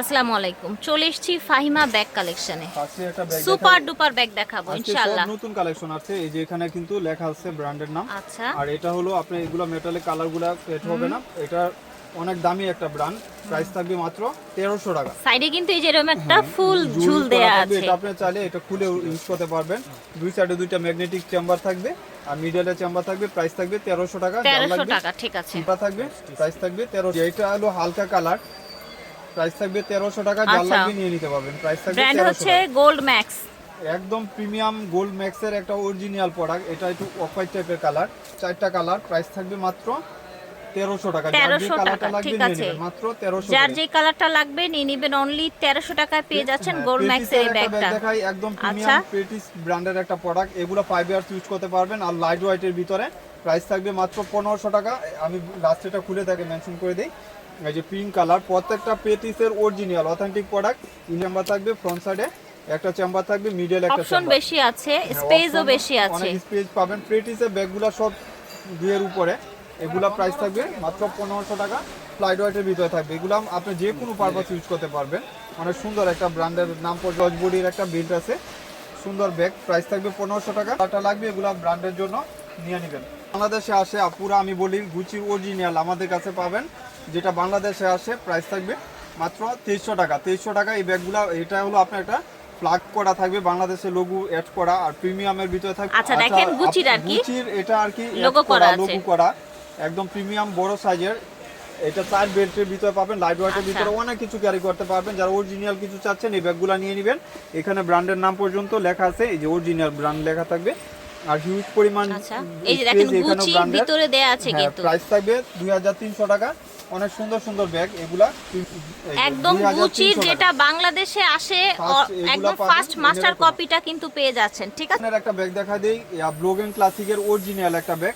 আসসালামু আলাইকুম। চলে এসেছি ফাহিমা ব্যাগ কালেকশনে ফার্স্টে একটা ব্যাগ সুপার ডুপার ব্যাগ দেখাবো ইনশাআল্লাহ। নতুন কালেকশন আছে এই যে এখানে কিন্তু লেখা আছে ব্র্যান্ডের নাম। আচ্ছা। আর এটা হলো আপনি এগুলো মেটালের কালারগুলো সেট হবে না। এটা অনেক দামি একটা ব্র্যান্ড প্রাইস থাকবে মাত্র তেরোশো টাকা। সাইডে কিন্তু এই যে এরকম একটা ফুল ঝুল দেয়া আছে। এটা আপনি চাইলে এটা খুলে ইউজ করতে পারবেন। দুই সাইডে দুইটা ম্যাগনেটিক চেম্বার থাকবে আর মিডলে চেম্বার থাকবে প্রাইস থাকবে তেরোশো টাকা। যার তেরোশো লাগবে টাকা ঠিক আছে। থাকবে প্রাইস থাকবে তেরো এটা হলো হালকা কালার প্রাইস থাকবে তেরোশো টাকা যার আচ্ছা। লাগবে নিয়ে নিতে পারবেন। প্রাইস থাকবে ব্র্যান্ড হচ্ছে গোল্ড ম্যাক্স একদম প্রিমিয়াম গোল্ড ম্যাক্সের একটা অরিজিনাল প্রোডাক্ট এটা একটু অফ হোয়াইট টাইপের কালার চারটা কালার প্রাইস থাকবে মাত্র তেরোশো টাকা। যার যে কালারটা লাগবে নিয়ে নেবেন। মাত্র তেরোশো যার যে কালারটা লাগবে নিয়ে নিবেন অনলি তেরোশো টাকায় পেয়ে যাচ্ছেন হ্যাঁ, গোল্ড ম্যাক্সের এই ব্যাগটা। দেখাই। একদম। প্রিমিয়াম পেটিস ব্র্যান্ডের একটা প্রোডাক্ট এগুলো ফাইভ ইয়ার্স ইউজ করতে পারবেন। আর লাইট ওয়াইটের ভিতরে প্রাইস থাকবে মাত্র পনেরোশো টাকা। আমি লাস্ট এটা খুলে তাকে মেনশন করে দিই। এই যে পিঙ্ক কালার প্রত্যেকটা পেটিসের অরিজিনাল অথেন্টিক প্রোডাক্ট চেম্বার থাকবে ফ্রন্ট সাইডে একটা চেম্বার থাকবে মিডল একটা অপশন বেশি আছে স্পেসও বেশি আছে। অনেক স্পেস পাবেন প্রেটিসের ব্যাগগুলো সব দুইয়ের উপরে। এগুলা প্রাইস থাকবে মাত্র পনেরোশো টাকা। ফ্লাইট ওয়াইটের ভিতরে থাকবে। এগুলো আপনি যে কোনো পারপাস ইউজ করতে পারবেন। অনেক সুন্দর একটা ব্র্যান্ডের নাম পর জজ বডির একটা বিল্ড আছে। সুন্দর ব্যাগ প্রাইস থাকবে পনেরোশো টাকা। টাকা লাগবে এগুলো ব্র্যান্ডের জন্য নিয়ে নেবেন। বাংলাদেশে আসে পুরো আমি বলি গুচির অরিজিনাল আমাদের কাছে পাবেন। যেটা বাংলাদেশে আসে প্রাইস থাকবে মাত্র তেইশশো টাকা। তেইশশো টাকা এই ব্যাগগুলো এটা হলো আপনার একটা প্লাগ করা থাকবে বাংলাদেশে লোগো অ্যাড করা আর প্রিমিয়ামের ভিতরে থাকবে আচ্ছা, দেখেন গুচির আর কি? গুচির এটা আর কি Logo করা। লোগো করা একদম প্রিমিয়াম বড় সাইজের এটা চার বেল্টের ভিতরে পাবেন লাইট ওয়েটের আচ্ছা। ভিতরে অনেক কিছু ক্যারি করতে পারবেন। যারা অরিজিনাল কিছু চাচ্ছেন এই ব্যাগগুলো নিয়ে নেবেন। এখানে ব্র্যান্ডের নাম পর্যন্ত লেখা আছে এই যে অরিজিনাল ব্র্যান্ড লেখা থাকবে। আর হিউজ পরিমাণ আচ্ছা এই যে দেখেন space এখানেও গুচি ভিতরে দেয়া আছে হ্যাঁ, কিন্তু। প্রাইস থাকবে দুই হাজার তিনশো টাকা। অনেক সুন্দর সুন্দর ব্যাগ এগুলা একদম 2300 গুচির যেটা বাংলাদেশে আসে একদম ফার্স্ট মাস্টার কপিটা কিন্তু পেয়ে যাচ্ছেন ঠিক আছে? একটা ব্যাগ দেখা দেই ব্লগিং ক্লাসিকের অরিজিনাল একটা ব্যাগ।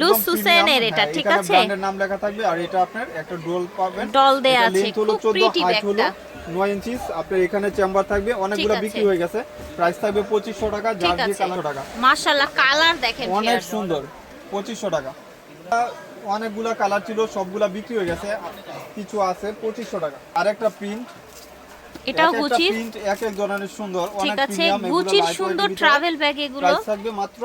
লুজ সুসেনের এটা, ঠিক আছে? ব্র্যান্ডের নাম লেখা থাকবে আর এটা আপনার একটা ডোল পাবেন। ডল দেয়া আছে খুব প্রিটি ব্যাগটা। 9 ইঞ্চিস আপনার এখানে চেম্বার থাকবে অনেকগুলো বিক্রি হয়ে গেছে। প্রাইস থাকবে 2500 টাকা যার যে টাকা। মাশাআল্লাহ কালার দেখেন অনেক সুন্দর 2500 টাকা। অনেকগুলা কালার ছিল সবগুলা বিক্রি হয়ে গেছে। কিছু আছে 2500 টাকা। আরেকটা প্রিন্ট এটাও গুচির প্রিন্ট এক এক ধরনের সুন্দর অনেক প্রিমিয়াম গুচির সুন্দর ট্রাভেল ব্যাগ এগুলো। প্রাইস থাকবে মাত্র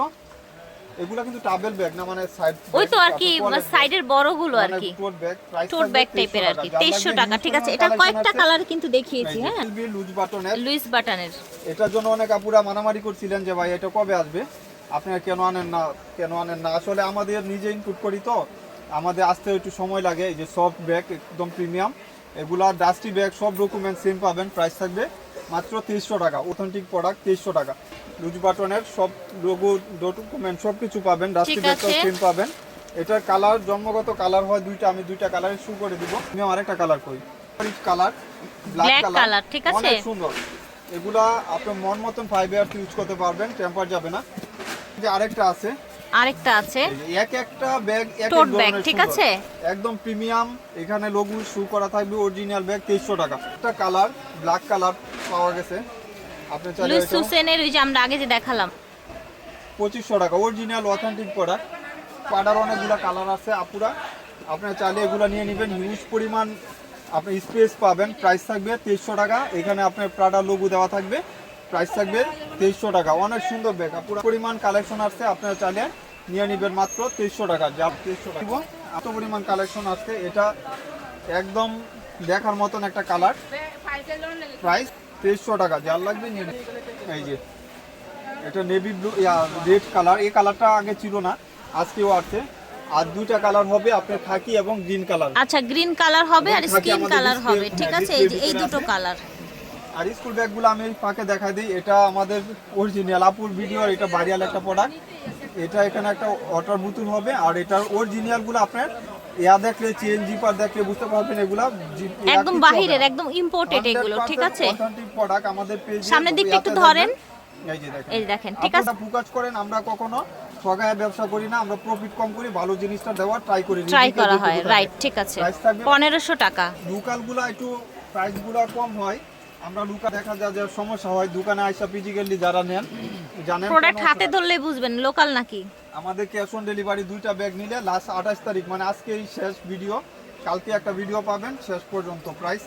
এগুলা কিন্তু ট্রাভেল ব্যাগ না মানে সাইড ওই তো আর কি সাইডের বড়গুলো আর কি। টোট ব্যাগ টোট ব্যাগ টাইপের আর কি তেইশশো টাকা ঠিক আছে। এটা কয়েকটা কালার কিন্তু দেখিয়েছি হ্যাঁ। লুজ বাটনের লুইস বাটনের এটার জন্য অনেক আপুরা মারামারি করছিলেন যে ভাই এটা কবে আসবে? আপনারা কেন আনেন না কেন আনেন না? আসলে আমাদের নিজে ইনপুট করি তো। আমাদের আসতে একটু সময় লাগে এই যে সফট ব্যাগ একদম প্রিমিয়াম এগুলা ডাস্টি ব্যাগ সব ডকুমেন্ট সেম পাবেন প্রাইস থাকবে মাত্র তেইশশো টাকা। অথেন্টিক প্রোডাক্ট তেইশশো টাকা। লুজ বাটনের সব লোগো ডকুমেন্ট সব কিছু পাবেন ডাস্টি ব্যাগটাও সেম পাবেন। এটার কালার জন্মগত কালার হয় দুইটা আমি দুইটা কালারে শু করে দিব। আমি আরেকটা কালার করি। কালার Black color, ঠিক আছে? অনেক সুন্দর। এগুলা আপনার মন মতন ফাইভ ইয়ার্স ইউজ করতে পারবেন টেম্পার যাবে না। যে আরেকটা আছে আরেকটা আছে। এক একটা ব্যাগ bag, ধরনের ঠিক আছে? একদম প্রিমিয়াম এখানে লোগো শু করা থাকবে অরিজিনাল ব্যাগ টাকা। একটা কালার ব্ল্যাক কালার পাওয়া গেছে। আপনি চাইলে লুইস সুসেনের ওই যে আমরা আগে যে দেখালাম। পঁচিশশো টাকা অরিজিনাল অথেন্টিক প্রোডাক্ট পাডার অনেকগুলো কালার আছে আপুরা। আপনার চাইলে এগুলো নিয়ে নেবেন। হিউজ পরিমাণ আপনি স্পেস পাবেন। প্রাইস থাকবে তেইশশো টাকা। এখানে আপনার প্রাডা লোগো দেওয়া থাকবে। প্রাইস থাকবে তেইশশো টাকা। অনেক সুন্দর ব্যাগ পুরো পরিমাণ কালেকশন আসছে আপনারা চাইলে নিয়ে নেবেন মাত্র তেইশশো টাকা। যা তেইশশো টাকা। এত পরিমাণ কালেকশন আসছে এটা একদম দেখার মতন একটা কালার প্রাইস তেইশশো টাকা। যার লাগবে নিয়ে এই যে এটা নেভি ব্লু রেড কালার এই কালারটা আগে ছিল না আজকেও আছে আর দুইটা কালার হবে আপনার খাকি এবং গ্রিন কালার আচ্ছা গ্রিন কালার হবে আর স্কিন কালার হবে ঠিক হ্যাঁ, আছে? এই দুটো আছে। কালার আর স্কুল ব্যাগগুলো আমি ফাঁকে দেখাই দিই। এটা আমাদের অরিজিনাল আপুর ভিডিওর এটা বাড়িয়াল একটা প্রোডাক্ট এটা এখানে একটা ওয়াটার বোতল হবে আর এটার অরিজিনালগুলো আপনার ইয়া দেখলে চেন জিপার দেখলে বুঝতে পারবেন এগুলা। একদম বাহিরের একদম ইম্পোর্টেড এগুলো ঠিক আছে? authentic product আমাদের পেজে সামনের দিকটা একটু ধরেন। এই যে দেখেন। এই দেখেন ঠিক আছে? ফোকাস করেন আমরা কখনো ঠগায় ব্যবসা করি না আমরা প্রফিট কম করি ভালো জিনিসটা দেওয়ার ট্রাই করি ট্রাই করা হয় রাইট ঠিক আছে। Price থাকবে পনেরোশো টাকা। লোকালগুলো একটু প্রাইসগুলো কম হয় আমরা লুকা দেখা যায় যে সমস্যা হয় দোকানে আইসা ফিজিক্যালি যারা নেন জানেন প্রোডাক্ট হাতে ধরলে বুঝবেন লোকাল নাকি? আমাদের ক্যাশ অন ডেলিভারি দুইটা ব্যাগ নিলে লাস্ট আঠাশ তারিখ মানে আজকেই শেষ ভিডিও কালকে একটা ভিডিও পাবেন শেষ পর্যন্ত প্রাইস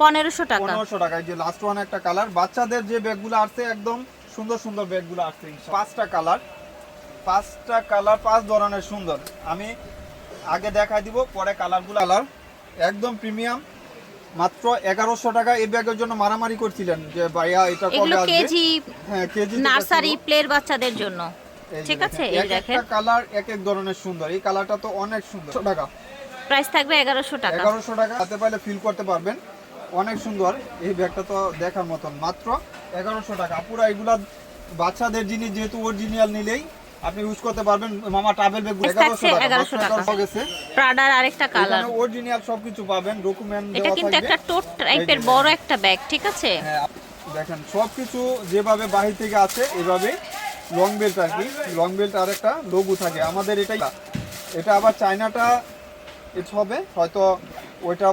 পনেরোশো টাকা। পনেরোশো টাকা এই যে লাস্ট ওয়ান একটা কালার বাচ্চাদের যে ব্যাগগুলো আসছে একদম সুন্দর সুন্দর ব্যাগগুলো আসছে পাঁচটা কালার পাঁচটা কালার পাঁচ ধরনের সুন্দর। আমি আগে দেখাই দিব পরে কালারগুলো কালার একদম প্রিমিয়াম মাত্র এগারোশো টাকা এই ব্যাগের জন্য মারামারি করছিলেন যে ভাইয়া এটা কবে আসবে? কেজি হ্যাঁ কেজি নার্সারি প্লের বাচ্চাদের জন্য। ঠিক আছে এই দেখেন। কালার এক এক ধরনের সুন্দর। এই কালারটা তো অনেক সুন্দর। টাকা। প্রাইস থাকবে এগারোশো টাকা। এগারোশো টাকা। হাতে পাইলে ফিল করতে পারবেন। অনেক সুন্দর। এই ব্যাগটা তো দেখার মতন। মাত্র এগারোশো টাকা। পুরো এগুলা বাচ্চাদের জিনিস যেহেতু অরিজিনাল নিলেই আপনি ইউজ করতে পারবেন। মামা ট্রাভেল ব্যাগ Price এগারোশো থাকছে টাকা 1100 টাকা। গেছে। প্রাডার আরেকটা কালার এখানে অরিজিনাল সবকিছু পাবেন ডকুমেন্ট এটা কিন্তু একটা টোট টাইপের বড় একটা ব্যাগ ঠিক আছে? হ্যাঁ দেখেন সবকিছু যেভাবে বাহির থেকে আছে এভাবে লং বেল্ট আর কি। লং বেল্ট আর একটা লঘু থাকে। আমাদের এটাই এটা আবার চায়নাটা এটা হবে হয়তো ওইটা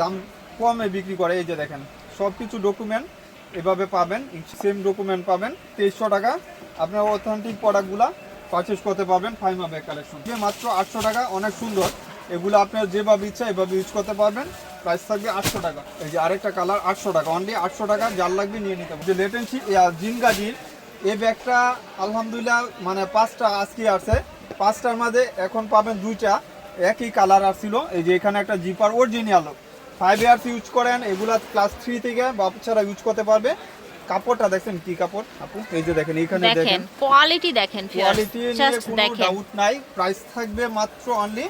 দাম কমে বিক্রি করে। এই যে দেখেন সব কিছু ডকুমেন্ট এভাবে পাবেন। সেম ডকুমেন্ট পাবেন তেইশশো টাকা। আপনার অথেন্টিক প্রোডাক্টগুলো পারচেস করতে পারবেন ফাইমা ব্যাগ কালেকশন যে মাত্র আটশো টাকা, অনেক সুন্দর। এগুলো আপনার যেভাবে ইচ্ছা এভাবে ইউজ করতে পারবেন। প্রাইস থাকবে আটশো টাকা। এই যে আরেকটা কালার আটশো টাকা। অনলি আটশো টাকা, যার লাগবে নিয়ে নিতে হবে যে লেটেন্সি জিনগা জিন এই ব্যাগটা আলহামদুলিল্লাহ মানে পাঁচটা আজকে আসছে। পাঁচটার মাঝে এখন পাবেন দুইটা। একই কালার আসছিল। এই যে এখানে একটা zipper original five years use করেন, এগুলা ক্লাস থ্রি থেকে বাচ্চারা ইউজ করতে পারবে। কাপড়টা দেখেন কি কাপড়? আপু এই যে দেখেন এখানে দেখেন কোয়ালিটি দেখেন কোয়ালিটি নিয়ে কোনো ডাউট নাই। প্রাইস থাকবে মাত্র অনলি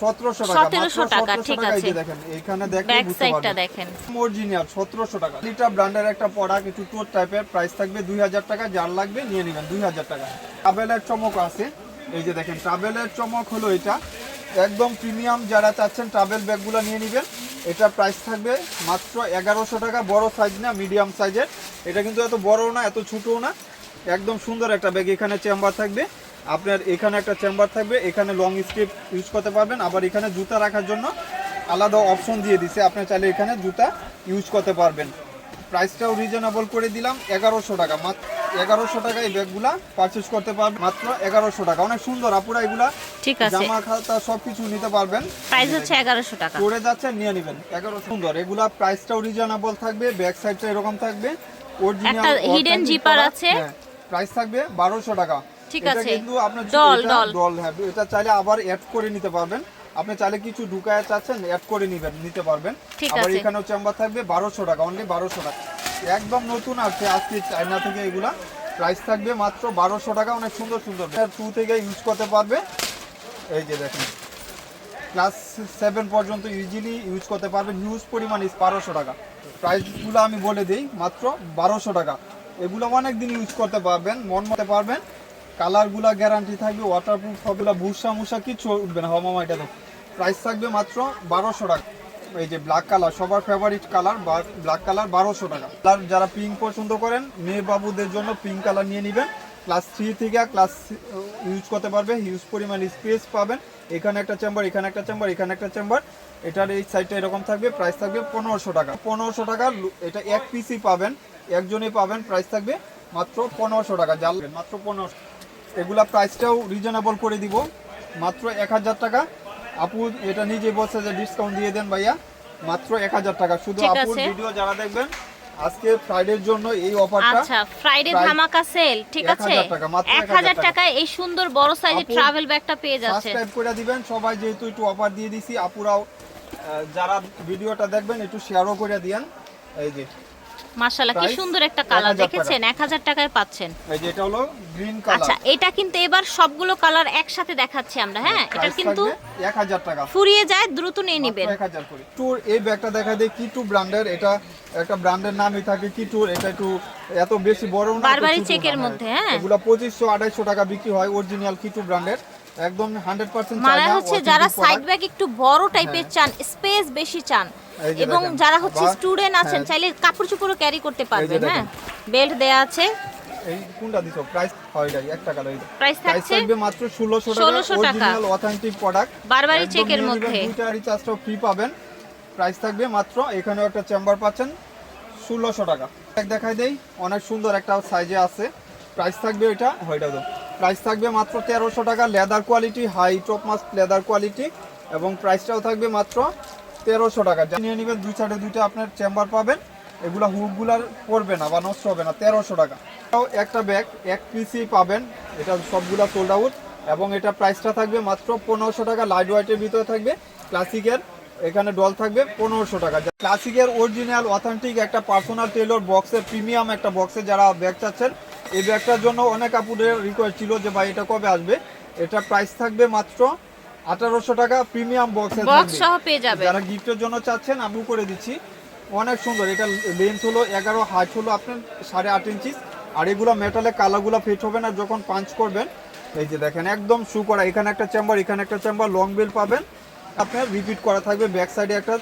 টাকা 1700 টাকা, ঠিক আছে। দেখেন এখানে দেখলে ব্যাক সাইডটা দেখেন। অরিজিনাল সতেরোশো টাকা। লিটা ব্র্যান্ডের একটা প্রোডাক্ট একটু টোর টাইপের প্রাইস থাকবে দুই হাজার টাকা যার লাগবে নিয়ে নেবেন দুই হাজার টাকা। ট্রাভেলের চমক আছে। এই যে দেখেন ট্রাভেলের চমক হলো এটা। একদম প্রিমিয়াম যারা চাচ্ছেন ট্রাভেল ব্যাগগুলো নিয়ে নেবেন, এটা প্রাইস থাকবে মাত্র এগারোশো টাকা, বড় সাইজ না মিডিয়াম সাইজের এটা কিন্তু এত বড়ও না, এত ছোটও না। একদম সুন্দর একটা ব্যাগ এখানে চেম্বার থাকবে। আপনার এখানে একটা চেম্বার থাকবে, এখানে লং স্ট্রিপ ইউজ করতে পারবেন। আবার এখানে জুতা রাখার জন্য আলাদা অপশন দিয়ে দিছে, আপনি চাইলে এখানে জুতা ইউজ করতে পারবেন। প্রাইসটাও রিজনেবল করে দিলাম এগারোশো টাকা। মাত্র এগারোশো টাকা এই ব্যাগগুলা পারচেস করতে পারবেন মাত্র এগারোশো টাকা। অনেক সুন্দর আপুরা এগুলা ঠিক আছে। জামা খাতা সবকিছু নিতে পারবেন। প্রাইস হচ্ছে এগারোশো টাকা। করে যাচ্ছে নিয়ে নেবেন। এগারো সুন্দর। এগুলা প্রাইসটাও রিজনেবল থাকবে ব্যাক সাইডটা এরকম থাকবে। অরিজিনাল একটা hidden zipper আছে। প্রাইস থাকবে বারোশো টাকা। ঠিক আছে। কিন্তু আপনার ডল। ডল হ্যাঁ এটা চাইলে আবার অ্যাড করে নিতে পারবেন। আপনি চাইলে কিছু ঢুকায় চাচ্ছেন অ্যাড করে নেবেন নিতে পারবেন। আবার এখানেও চেম্বার থাকবে বারোশো টাকা অনলি বারোশো টাকা। একদম নতুন আছে আজকে চায়না থেকে এগুলা। প্রাইস থাকবে মাত্র বারোশো টাকা অনেক সুন্দর সুন্দর। টু থেকে ইউজ করতে পারবে। এই যে দেখেন। ক্লাস সেভেন পর্যন্ত ইজিলি ইউজ করতে পারবেন হিউজ পরিমাণ বারোশো টাকা। প্রাইসগুলো আমি বলে দিই মাত্র বারোশো টাকা। এগুলো অনেক দিন ইউজ করতে পারবেন মন মতে পারবেন। কালারগুলা গ্যারান্টি থাকবে ওয়াটারপ্রুফ সবগুলো, ভুসা মুসা কিচ্ছু উঠবে না। হওয়া মামা, এটা তো প্রাইস থাকবে মাত্র বারোশো টাকা। এই যে ব্ল্যাক কালার সবার ফেভারিট কালার ব্ল্যাক কালার বারোশো টাকা। কালার যারা পিঙ্ক পছন্দ করেন, মেয়ে বাবুদের জন্য পিঙ্ক কালার নিয়ে নেবেন। ক্লাস থ্রি থেকে ক্লাস ইউজ করতে পারবে হিউজ পরিমাণ স্পেস পাবেন। এখানে একটা চেম্বার এখানে একটা চেম্বার এখানে একটা চেম্বার এটার এই সাইডটা এরকম থাকবে প্রাইস থাকবে পনেরোশো টাকা। পনেরোশো টাকা এটা এক পিসই পাবেন, একজনই পাবেন প্রাইস থাকবে মাত্র পনেরোশো টাকা। জাল মাত্র পনেরোশো এগুলা প্রাইসটাও রিজনেবল করে দিব। মাত্র এক হাজার টাকা। আপু এটা নিজে বলছে যে ডিসকাউন্ট দিয়ে দেন ভাইয়া। মাত্র এক হাজার টাকা। শুধু আপুর ভিডিও যারা দেখবেন আজকে ফ্রাইডের জন্য এই অফারটা আচ্ছা ফ্রাইডে ধামাকা সেল ঠিক আছে? 1000 টাকা, মাত্র এক হাজার 1000 টাকা। টাকায় এই সুন্দর বড় সাইজের ট্রাভেল ব্যাগটা পেয়ে যাচ্ছে। সাবস্ক্রাইব করে দিবেন। সবাই যেহেতু একটু অফার দিয়ে দিছি আপুরাও যারা ভিডিওটা দেখবেন একটু শেয়ারও করে দিয়েন। এই যে মাশাআল্লাহ কি সুন্দর একটা কালার দেখেছেন? এক হাজার টাকায় পাচ্ছেন। এই যে এটা হলো গ্রিন আচ্ছা এটা কিন্তু এবার সবগুলো কালার একসাথে দেখাচ্ছি আমরা হ্যাঁ? এটা কিন্তু এক হাজার টাকা। ফুরিয়ে যায় দ্রুত নিয়ে নেবেন। এক হাজার করে। টুর এই ব্যাগটা দেখা দেয় কি টু ব্র্যান্ডের এটা একটা ব্র্যান্ডের নামই থাকে কি টুর এটা একটু এত বেশি বড় না বারবারই চেকের মধ্যে, হ্যাঁ। এগুলো পঁচিশশো আড়াইশো টাকা বিক্রি হয় অরিজিনাল কি টু ব্র্যান্ডের একদম হান্ড্রেড পার্সেন্ট মানে হচ্ছে যারা সাইড ব্যাগ একটু বড় টাইপের চান স্পেস বেশি চান হ্যাঁ। এবং যারা হচ্ছে স্টুডেন্ট আছেন হ্যাঁ। চাইলে কাপড় চোপড়ও ক্যারি করতে পারবেন হ্যাঁ। বেল্ট দেয়া আছে। এই কোনটা দিছো? প্রাইস হয় এটাই এক টাকা রইল প্রাইস থাকছে মাত্র ষোলোশো টাকা 1600 টাকা। অথেন্টিক প্রোডাক্ট বারবারই চেকের মধ্যে। দুইটা রিচার্জটাও ফ্রি পাবেন। প্রাইস থাকবে মাত্র এখানেও একটা চেম্বার পাচ্ছেন ষোলোশো টাকা। এক দেখাই দেই অনেক সুন্দর একটা সাইজে আছে। প্রাইস থাকবে ওইটা ওইটা তো? প্রাইস থাকবে মাত্র তেরোশো টাকা। Leather quality high top mask leather quality এবং প্রাইসটাও থাকবে মাত্র তেরোশো টাকা। নিয়ে নেবেন, দুই সাইডে দুইটা আপনার চেম্বার পাবেন। এগুলা হুকগুলার পড়বে না বা নষ্ট হবে না, তেরোশো টাকা। তাও একটা ব্যাগ এক পিসই পাবেন। এটা সবগুলা সোল্ড আউট এবং এটা প্রাইসটা থাকবে মাত্র পনেরোশো টাকা। লাইট ওয়াইটের ভিতরে থাকবে ক্লাসিকের এখানে ডল থাকবে পনেরোশো টাকা। ক্লাসিকের অরিজিনাল অথেন্টিক একটা পার্সোনাল টেলর বক্সের প্রিমিয়াম একটা বক্সে যারা ব্যাগ চাচ্ছেন এই ব্যাগটার জন্য অনেক আপুদের রিকোয়েস্ট ছিল যে ভাই এটা কবে আসবে? এটা প্রাইস থাকবে মাত্র আঠারোশো টাকা প্রিমিয়াম বক্সে বক্স সহ পেয়ে যাবে। যারা গিফটের জন্য চাচ্ছেন আমি করে দিচ্ছি। অনেক সুন্দর এটা লেন্থ হলো এগারো হাইট হলো আপনার সাড়ে আট ইঞ্চি আর এগুলো মেটালে কালারগুলো ফিট হবে না যখন পাঞ্চ করবেন এই যে দেখেন একদম শু করা এখানে একটা চেম্বার এখানে একটা চেম্বার লং বেল পাবেন। আপনার রিপিট করা থাকবে ব্যাক সাইডে একটা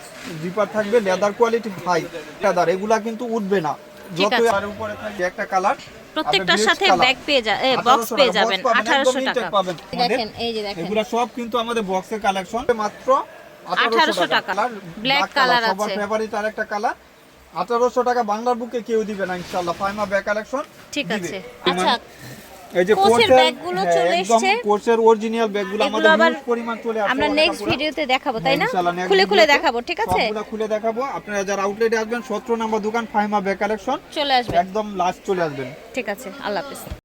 জিপার থাকবে লেদার কোয়ালিটি হাই লেদার এগুলা কিন্তু উঠবে না। যত আর উপরে থাকবে একটা কালার প্রত্যেকটার সাথে ব্যাগ পেয়ে যা বক্স পেয়ে যাবেন আঠারোশো টাকা। দেখেন এই যে দেখেন। এগুলা সব কিন্তু আমাদের বক্সের কালেকশন মাত্র 1800 টাকা। ব্ল্যাক কালার আছে সবার ফেভারিট আরেকটা কালার আঠারোশো টাকা বাংলার বুকে কেউ দিবে না ইনশাআল্লাহ। ফাইমা ব্যাক কালেকশন ঠিক আছে। আচ্ছা এই যে কোর্সের ব্যাগগুলো হ্যাঁ, চলে এসেছে। কোর্সের অরিজিনাল ব্যাগগুলো আমাদের হিউজ পরিমাণ চলে আসছে আমরা নেক্সট। ভিডিওতে দেখাবো তাই না? হ্যাঁ, খুলে খুলে দেখাবো ঠিক আছে? সবগুলো খুলে দেখাবো। আপনারা যারা আউটলেটে আসবেন সতেরো নম্বর দোকান ফাইমা ব্যাগ কালেকশন চলে আসবে একদম লাস্ট চলে আসবেন। ঠিক আছে আল্লাহ হাফেজ।